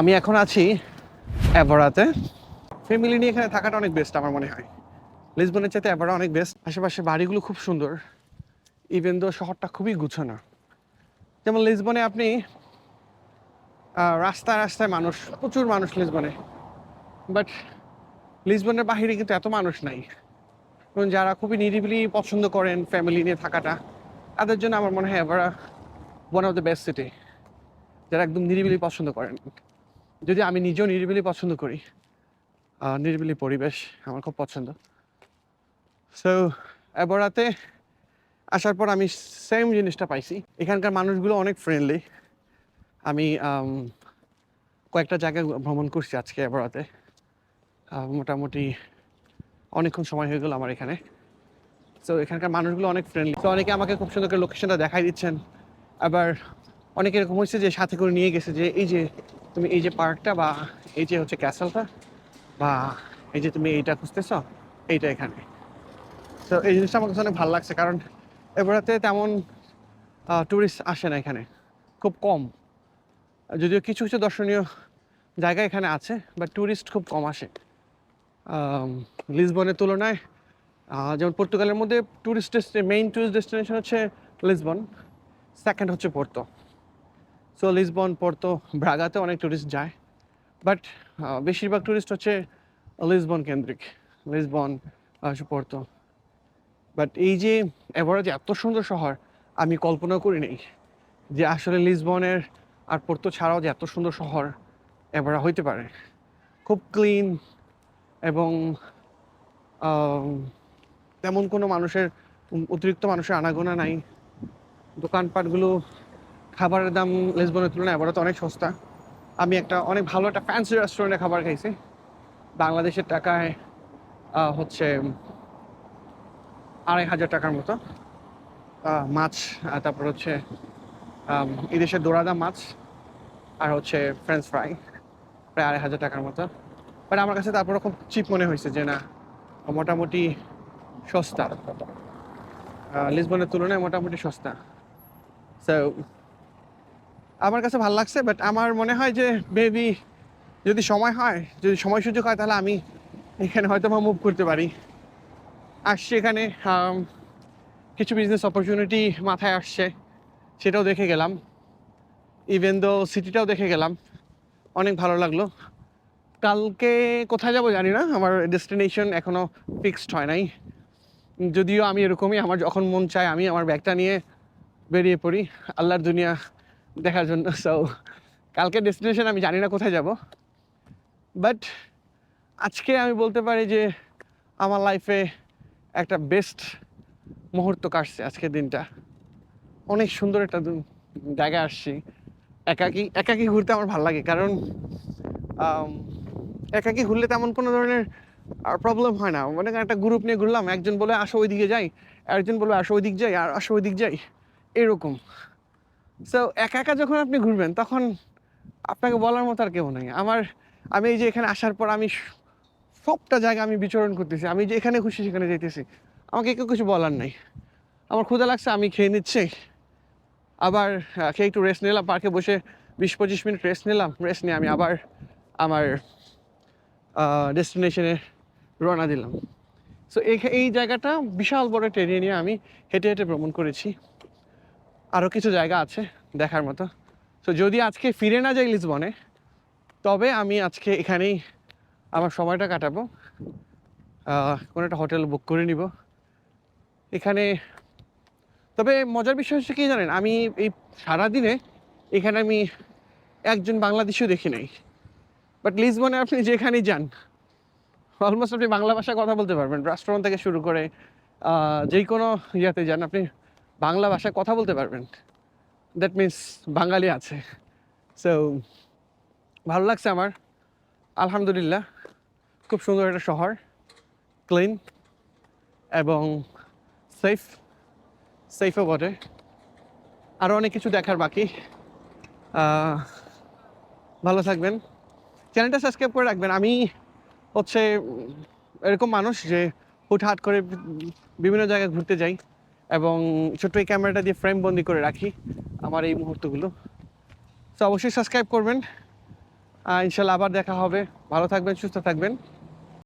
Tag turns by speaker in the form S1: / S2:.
S1: আমি এখন আছি অ্যাভরাতে। ফ্যামিলি নিয়ে এখানে থাকাটা অনেক বেস্ট আমার মনে হয়। লিসবনের চাইতে অ্যাভরা অনেক বেস্ট আশেপাশে বাড়িগুলো খুব সুন্দর। ইভেন দো শহরটা খুবই গুছানো। যেমন লিসবনে আপনি রাস্তায় রাস্তায় মানুষ, প্রচুর মানুষ লিসবনে বাট লিসবনের বাহিরে কিন্তু এত মানুষ নাই। এবং যারা খুবই নিরিবিলি পছন্দ করেন ফ্যামিলি নিয়ে থাকাটা, তাদের জন্য আমার মনে হয় Evora one of the best city যারা একদম নিরিবিলি পছন্দ করেন। যদি আমি নিজেও নিরিবিলি পছন্দ করি নিরিবিলি পরিবেশ আমার খুব পছন্দ। সো এবারাতে আসার পর আমি সেম জিনিসটা পাইছি। এখানকার মানুষগুলো অনেক ফ্রেন্ডলি আমি কয়েকটা জায়গায় ভ্রমণ করছি আজকে এবারাতে মোটামুটি অনেকক্ষণ সময় হয়ে গেল আমার এখানে। সো এখানকার মানুষগুলো অনেক ফ্রেন্ডলি তো অনেকে আমাকে খুব সুন্দর করে লোকেশনটা দেখাই দিচ্ছেন। আবার অনেকে এরকম হয়েছে যে সাথে করে নিয়ে গেছে যে, এই যে তুমি এই যে পার্কটা বা এই যে হচ্ছে ক্যাসেলটা বা এই যে তুমি এইটা খুঁজতেছ, এইটা এখানে। তো এই জিনিসটা আমার কাছে অনেক ভালো লাগছে কারণ এবারেতে তেমন ট্যুরিস্ট আসে না এখানে, খুব কম। যদিও কিছু কিছু দর্শনীয় জায়গা এখানে আছে বাট ট্যুরিস্ট খুব কম আসে। লিসবনের তুলনায় যেমন পর্তুগালের মধ্যে ট্যুরিস্ট মেইন ট্যুরিস্ট ডেস্টিনেশন হচ্ছে লিসবন সেকেন্ড হচ্ছে পোর্তো। সো লিসবন পোর্তো ব্রাগাতে অনেক ট্যুরিস্ট যায় বাট বেশিরভাগ ট্যুরিস্ট হচ্ছে লিসবন কেন্দ্রিক লিসবন পোর্তো বাট এই যে এভারেজ এত সুন্দর শহর, আমি কল্পনা করি নেই যে আসলে লিসবনের আর পোর্তো ছাড়াও যে এত সুন্দর শহর এভারা হইতে পারে। খুব ক্লিন এবং তেমন কোনো মানুষের অতিরিক্ত মানুষের আনাগোনা নাই। দোকানপাটগুলো খাবারের দাম লেসবনের তুলনায় এবারে তো অনেক সস্তা। আমি একটা অনেক ভালো একটা ফ্যান্সি রেস্টুরেন্টে খাবার খাইছি। বাংলাদেশের টাকায় হচ্ছে আড়াই হাজার টাকার মতো। মাছ তারপর হচ্ছে এদেশের দোরাদা মাছ, আর হচ্ছে ফ্রেঞ্চ ফ্রাই প্রায় আড়াই হাজার টাকার মতো। বাট আমার কাছে তারপরে খুব চিপ মনে হয়েছে যে না, মোটামুটি সস্তা। লিসবনের তুলনায় মোটামুটি সস্তা। সো আমার কাছে ভালো লাগছে বাট আমার মনে হয় যে মেবি যদি সময় হয়, যদি সময় সুযোগ হয়, তাহলে আমি এখানে হয়তো বা মুভ করতে পারি। আসছি এখানে কিছু বিজনেস অপরচুনিটি মাথায় আসছে, সেটাও দেখে গেলাম। ইভেন দো সিটিটাও দেখে গেলাম, অনেক ভালো লাগল। কালকে কোথায় যাব জানি না, আমার ডেস্টিনেশন এখনও ফিক্সড হয় নাই। যদিও আমি এরকমই, আমার যখন মন চায়, আমি আমার ব্যাগটা নিয়ে বেরিয়ে পড়ি। আল্লাহর দুনিয়া দেখার জন্য। সো কালকে ডেস্টিনেশন আমি জানি না কোথায় যাব। বাট আজকে আমি বলতে পারি যে আমার লাইফে একটা বেস্ট মুহূর্ত কাটছে আজকের দিনটা। অনেক সুন্দর একটা জায়গায় আসছি। একাকি একাকি ঘুরতে আমার ভালো লাগে কারণ একাকি ঘুরলে তেমন কোনো ধরনের আর প্রবলেম হয় না। মানে একটা গ্রুপ নিয়ে ঘুরলাম, একজন বলে আসো ওইদিকে যাই, আরেকজন বলে আসো ওইদিক যাই, আর আসো ওইদিক যাই, এরকম। সো একা একা যখন আপনি ঘুরবেন, তখন আপনাকে বলার মতো আর কেউ নেই। আমার, আমি এই যে এখানে আসার পর আমি সবটা জায়গা আমি বিচরণ করতেছি। আমি যে এখানে খুশি, সেখানে যেতেছি আমাকে কেউ কিছু বলার নেই। আমার ক্ষুদা লাগছে, আমি খেয়ে নিচ্ছি। আবার খেয়ে একটু রেস্ট নিলাম পার্কে বসে বিশ পঁচিশ মিনিট রেস্ট নিলাম। রেস্ট নিয়ে আমি আবার আমার ডেস্টিনেশনে রওনা দিলাম। সো এই জায়গাটা বিশাল বড় ট্রেনে নিয়ে আমি হেঁটে হেঁটে ভ্রমণ করেছি। আরও কিছু জায়গা আছে দেখার মতো। তো যদি আজকে ফিরে না যাই লিসবনে, তবে আমি আজকে এখানেই আমার সময়টা কাটাবো। কোনো একটা হোটেল বুক করে নিব। এখানে, তবে মজার বিষয় হচ্ছে কি জানেন, আমি এই সারাদিনে এখানে আমি একজন বাংলাদেশিও দেখি নাই। বাট লিসবনে আপনি যেখানেই যান অলমোস্ট আপনি বাংলা ভাষায় কথা বলতে পারবেন। রেস্টুরেন্ট থেকে শুরু করে যেই কোনো ইয়াতে যান, আপনি বাংলা ভাষায় কথা বলতে পারবেন। দ্যাট মিন্স বাঙালি আছে। সো ভালো লাগছে আমার। আলহামদুলিল্লাহ। খুব সুন্দর একটা শহর। ক্লিন এবং সেফ সেফও বটে। আরও অনেক কিছু দেখার বাকি। ভালো থাকবেন। চ্যানেলটা সাবস্ক্রাইব করে রাখবেন। আমি হচ্ছে এরকম মানুষ যে হুটহাট করে বিভিন্ন জায়গায় ঘুরতে যাই। এবং ছোট্ট এই ক্যামেরাটা দিয়ে ফ্রেম বন্দি করে রাখি আমার এই মুহূর্তগুলো। তো অবশ্যই সাবস্ক্রাইব করবেন। ইনশাল্লাহ আবার দেখা হবে। ভালো থাকবেন, সুস্থ থাকবেন।